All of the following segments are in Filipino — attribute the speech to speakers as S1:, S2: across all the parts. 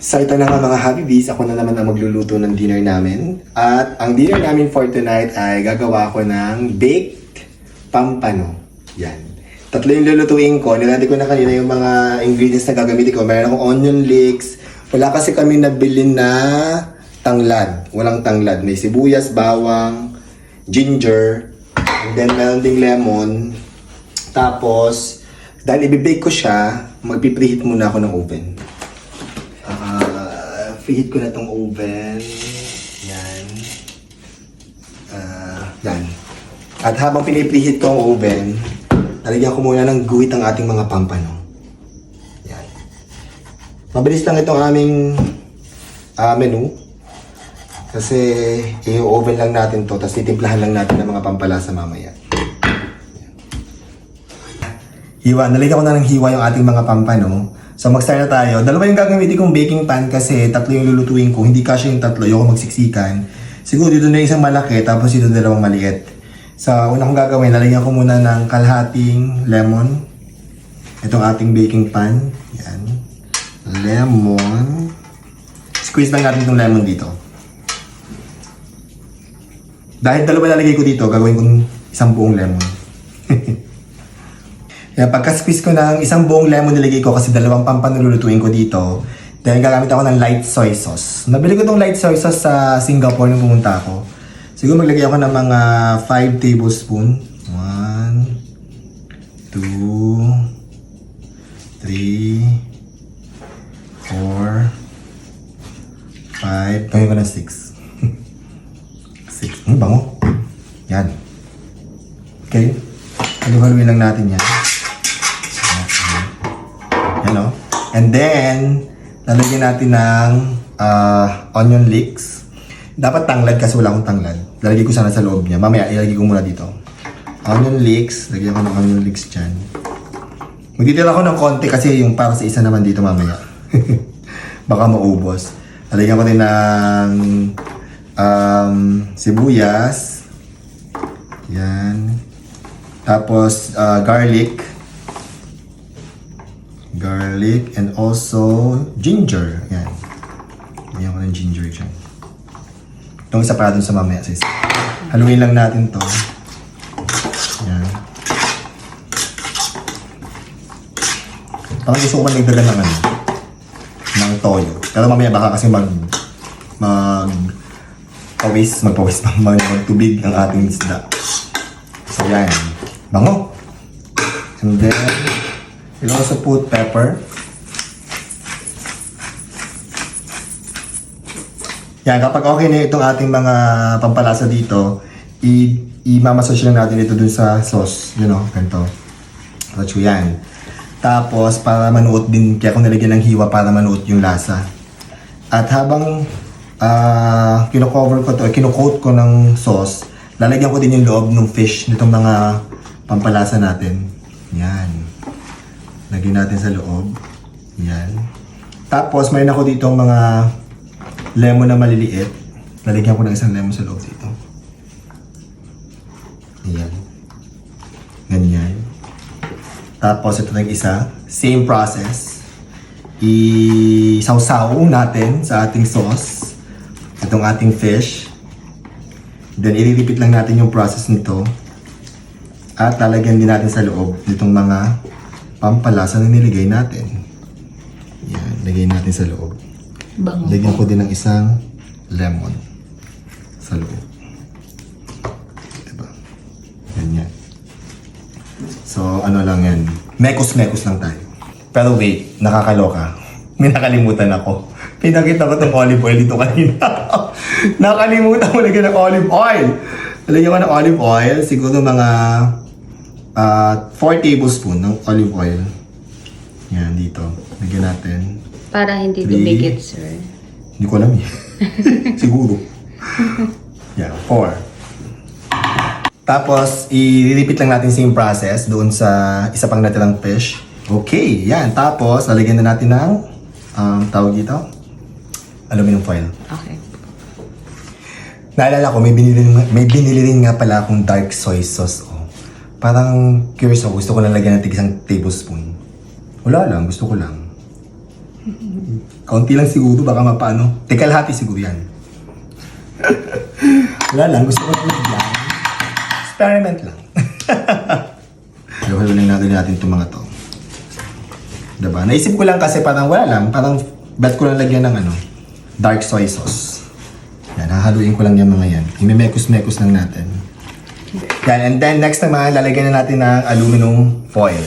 S1: So na nga mga Happy Bees, ako na naman ang magluluto ng dinner namin. At ang dinner namin for tonight ay gagawa ko ng baked pampano. Yan. Tatlo yung lulutuin ko. Nilandi ko na kanina yung mga ingredients na gagamitin ko. Meron akong onion leeks. Wala kasi kami nabili na tanglad. Walang tanglad. May sibuyas, bawang, ginger, and then meron ding lemon. Tapos, dahil ibibake ko siya, magpipreheat muna ako ng oven. Preheat ko na tong oven. Yan. Ah, yan. At habang pinipreheat ko ang oven, lalagyan ko muna ng guhit ang ating mga pampano. Yan. Mabilis lang itong aming ah, menu. Kasi i-oven lang natin to, tapos titimplahan lang natin ng mga pampalasa mamaya. Hiwa, nalagyan ko na ng hiwa yung ating mga pampano. So mag-start na tayo. Dalawa yung gagamitin kong baking pan kasi tatlo yung lulutuin ko. Hindi kasi yung tatlo, yung magsiksikan. Siguro dito na isang malaki, tapos dito dalawang maliit. So una kong gagawin, lalagyan ko muna ng kalahating lemon. Itong ating baking pan. Yan. Lemon. Squeeze lang natin itong lemon dito. Dahil dalawa lalagay ko dito, gagawin kong isang buong lemon. Kaya pagka-squeeze ko ng isang buong lemon nilagay ko kasi dalawang pampano lulutuin ko dito. Then gagamit ako ng light soy sauce. Nabili ko tong light soy sauce sa Singapore nung pumunta ako. Siguro maglagay ako ng mga 5 tablespoon. 1, 2, 3, 4, 5, gawin ko ng 6. 6. Hmm, bango. Yan. Okay. Halu-haluin lang natin yan. Yan o. And then, lalagyan natin ng ah, onion leeks. Dapat tanglad kasi wala akong tanglad. Lalagay ko sana sa loob niya. Mamaya, ilalagay ko muna dito. Onion leeks. Lagyan ko ng onion leeks dyan. Magdidil ako ng konti kasi yung para sa isa naman dito mamaya. Baka maubos. Lalagyan ko din ng um, sibuyas. Yan. Tapos, ah, garlic garlic, and also ginger. Yan. Lagyan ko ng ginger dyan. Itong isa para dun sa mamaya, sis. Haluin lang natin to. Yan. Parang gusto ko man nagdagan ng ano, ng toyo. Pero mamaya baka kasi mag, mag, pawis, magpawis, mag, magtubig ang ating isda. So yan. Bango. And then, We'll also put pepper. Yan, kapag okay na itong ating mga pampalasa dito, i i-massage lang natin ito dun sa sauce. You know, ganito. So, yan. Tapos, para manuot din, kaya kung nilagyan ng hiwa para manuot yung lasa. At habang ah kino-cover ko to, kino-coat ko ng sauce, lalagyan ko din yung loob ng fish nitong mga pampalasa natin. Yan. Lagyan natin sa loob. Yan. Tapos, mayroon ako dito mga lemon na maliliit. Lalagyan ko ng isang lemon sa loob dito. Ayan. Ganyan. Tapos, ito na isa. Same process. I-sausaw natin sa ating sauce. Itong ating fish. Then, i-repeat lang natin yung process nito. At lalagyan din natin sa loob nitong mga pampalasa na niligay natin. Yan, lagay natin sa loob.
S2: Bango.
S1: Lagyan ko din ng isang lemon sa loob. Diba? Ganyan. So, ano lang yan. Mekos-mekos lang tayo. Pero wait, nakakaloka. May nakalimutan ako. Pinakita ko itong olive oil dito kanina. nakalimutan ko lagyan ng olive oil. Lagyan ko ng olive oil. Siguro mga ah 4 tablespoon ng olive oil. Yan, dito. Lagyan natin.
S2: Para hindi
S1: Three.
S2: dumikit, sir.
S1: Hindi ko alam eh. Siguro. Yeah, four. Tapos, i-repeat lang natin same process doon sa isa pang natirang fish. Okay, yan. Tapos, lalagyan na natin ng um, tawag dito, aluminum foil.
S2: Okay.
S1: Naalala ko, may binili, may binili rin nga pala akong dark soy sauce. Oh. Parang curious ako, gusto ko lang lagyan ng tig isang tablespoon. Wala lang, gusto ko lang. Kaunti lang siguro, baka mapano. Teka, kalahati siguro yan. Wala lang, gusto ko lang yan. Experiment lang. Haluhalunin natin natin itong mga to. Diba? Naisip ko lang kasi parang wala lang, parang bet ko lang lagyan ng ano, dark soy sauce. Yan, hahaluin ko lang yung mga yan. Imimekos-mekos lang natin. Yan, and then next naman, lalagyan na natin ng aluminum foil.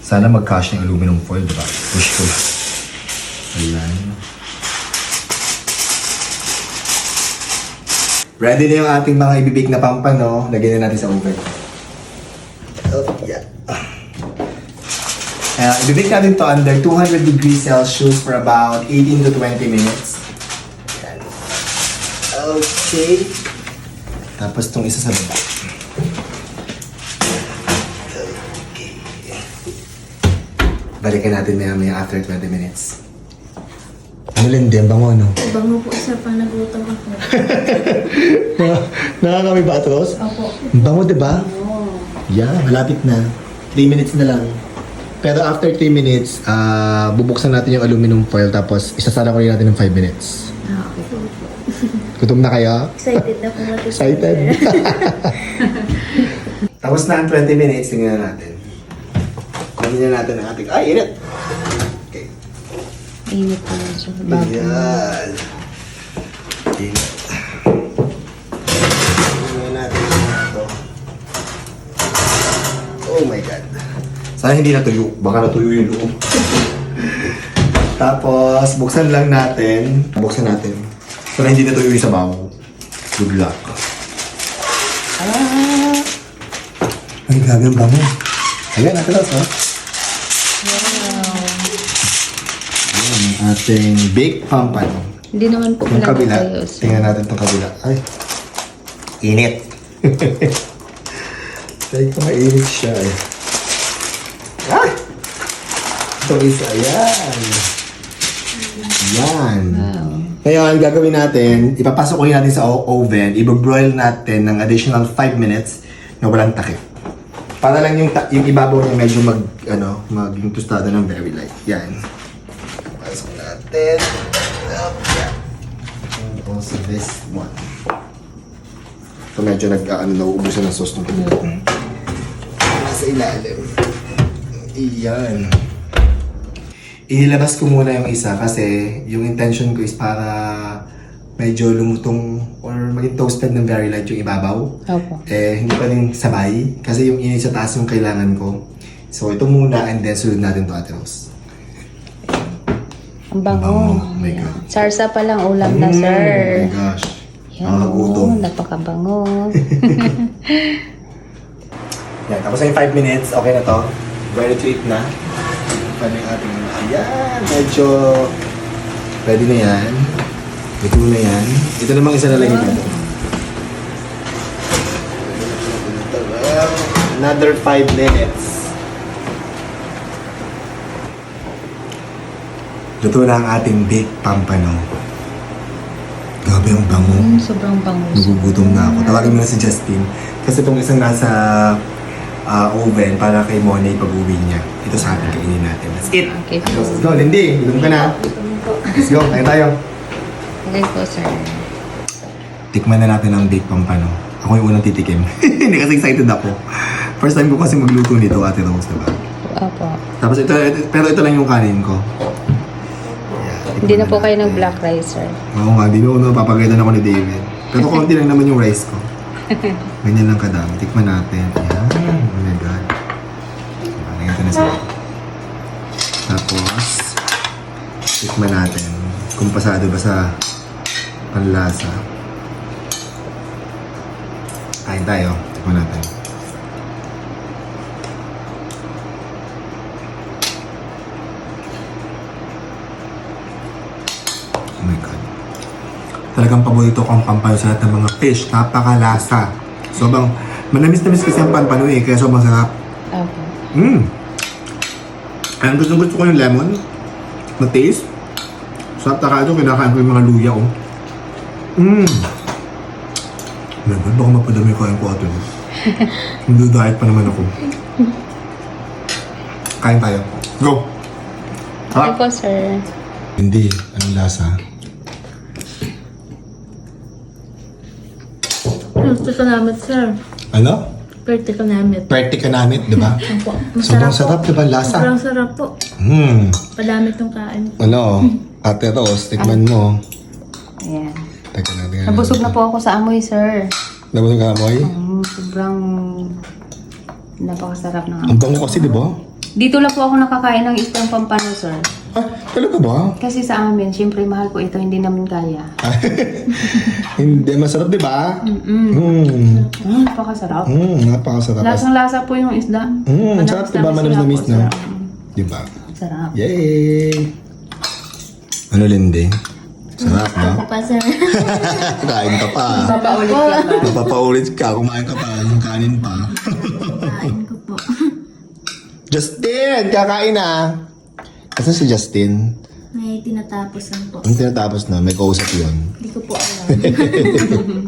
S1: Sana mag-cash yung aluminum foil, diba? Push ko. Ayan. Ready na yung ating mga ibibig na pampano. Lagyan na natin sa oven. Oh, yeah. Uh, ibibig natin to under 200 degrees Celsius for about 18 to 20 minutes. Okay. Tapos itong isa sa baba. Balikan natin maya maya after 20 minutes. Ano lang din, bango no?
S2: Bango po sa panagutom ako.
S1: Nakakami ba, Atros?
S2: Opo.
S1: Bango, di ba? Yeah, malapit na. 3 minutes na lang. Pero after 3 minutes, ah bubuksan natin yung aluminum foil tapos isasara ko rin natin ng 5 minutes.
S2: Ah, okay.
S1: Gutom na kayo?
S2: Excited na po natin.
S1: Excited? tapos na ang 20 minutes, tingnan na natin. Kunin na natin ang ating... Ay, init! Okay.
S2: Init po yan siya. Bago.
S1: Ayan. Init. Tingnan natin ito. Oh my God. Sana hindi natuyo. Baka natuyo yung loob. Tapos, buksan lang natin. Buksan natin. Sana hindi natuyo yung sabaw. Good luck. Ah! Ay, grabe ang bango. Ayan, natin lang, ha? Ayan, ang ating baked pampano.
S2: Hindi naman po
S1: Yung kabila.
S2: tayo. So,
S1: Tingnan natin itong kabila. Ay. Init. Dahil ko mainit siya eh. Ah! Ito isa. Ayan. Yan.
S2: wow.
S1: Ngayon, gagawin natin, ipapasok ulit natin sa oven, i-broil natin ng additional 5 minutes na walang takip. Para lang yung, yung ibabaw niya medyo mag, ano, maging tostado ng very light. Yan. Pasok natin. Up, yan. And also this one. Ito medyo nag, ano, nauubusan ng sauce ng tubig. Nasa ilalim. Iyan. Inilabas ko muna yung isa kasi yung intention ko is para medyo lumutong or maging toasted ng very light yung ibabaw.
S2: Opo.
S1: Eh, hindi pa rin sabay kasi yung init sa taas yung kailangan ko. So, ito muna and then sunod natin to Ate Rose.
S2: Ang bango.
S1: Oh my God.
S2: Sarsa pa lang ulam na,
S1: Mm,
S2: sir.
S1: Oh my gosh.
S2: Yan,
S1: Nakakagutom.
S2: oh, napakabango.
S1: Yan, tapos na yung 5 minutes, okay na to. Ready to eat na. Paano yung ating, ayan, medyo ready na yan. Ito na yan. Ito namang isa na lang yung Another 5 minutes. Luto na ang ating baked pampano. Grabe ang bango.
S2: Mm, sobrang bango.
S1: Nagugutom na ako. Tawagin mo na si Justin. Kasi itong isang nasa ah, oven para kay Monay pag-uwi niya. Ito sa atin, kainin natin. Let's eat!
S2: Okay.
S1: Let's go, Lindy! Gutom ka na. Let's go, kain tayo.
S2: Okay po, sir.
S1: Tikman na natin ang baked pampano. Ako yung unang titikim. Hindi kasi excited ako. First time ko kasi magluto nito, Ate Rose, diba?
S2: Opo.
S1: Tapos ito, ito- pero ito lang yung kanin ko. Yeah,
S2: Hindi na
S1: tikman
S2: po kayo ng
S1: natin.
S2: black rice, sir.
S1: Oo nga, di ba ako napapagalitan ako ni David. Pero konti lang naman yung rice ko. Ganyan lang kadami. Tikman natin. Ayan. Oh my God. Diba, Lagyan na sa Tapos, tikman natin kung pasado ba sa panlasa. Kain tayo. Tikman natin. Oh my God. Talagang paborito ko ang pampano sa lahat ng mga fish. Napakalasa. Sobrang, manamis-namis kasi ang pampano eh, kaya sobrang sarap.
S2: Opo.
S1: Mmm. Ang gusto gusto ko yung lemon na taste. Sarap taka ito, kinakain ko yung mga luya oh. Mmm. Lemon, baka mapadami ko yung kuwato. Hindi diet pa naman ako. Kain tayo. Go!
S2: Okay po, sir.
S1: Hindi. Anong lasa?
S3: Gusto ko namin, sir.
S1: Ano?
S3: Pwerte ko namin.
S1: Pwerte ka namin, di ba?
S3: Opo.
S1: Sobrang sarap, di ba? Lasa.
S3: Sobrang sarap po.
S1: Hmm.
S3: Padami tong kain.
S1: Ano? Ate Rose, tikman mo.
S2: Ayan. Nabusog na po ako sa amoy, sir.
S1: Nabusog ka, Amoy?
S2: Mm, sobrang napakasarap ng
S1: Ang bango kasi, di ba?
S2: Dito lang po ako nakakain ng isang pampano, sir.
S1: Ah, talaga ba?
S2: Kasi sa amin, syempre mahal po ito, hindi namin kaya.
S1: Hindi, masarap, di ba?
S2: Mm-mm.
S1: Hmm.
S2: Mm, napakasarap.
S1: Hmm, napakasarap.
S2: Lasang-lasa po yung isda.
S1: Hmm, sarap, di ba? Manamis-namis na.
S2: Sarap.
S1: Di ba?
S2: Sarap.
S1: Yay! Ano, Lindy? Sarap, no?
S3: Pa, sir.
S1: Kain ka pa.
S2: Papaulit ka ba?
S1: Napapaulit ka, kumain ka pa, yung kanin pa.
S3: kain ko po.
S1: Justin! Kakain na! Kasi si Justin,
S3: May tinatapos lang po.
S1: ang tinatapos na, may kausap yun.
S3: Hindi ko po alam.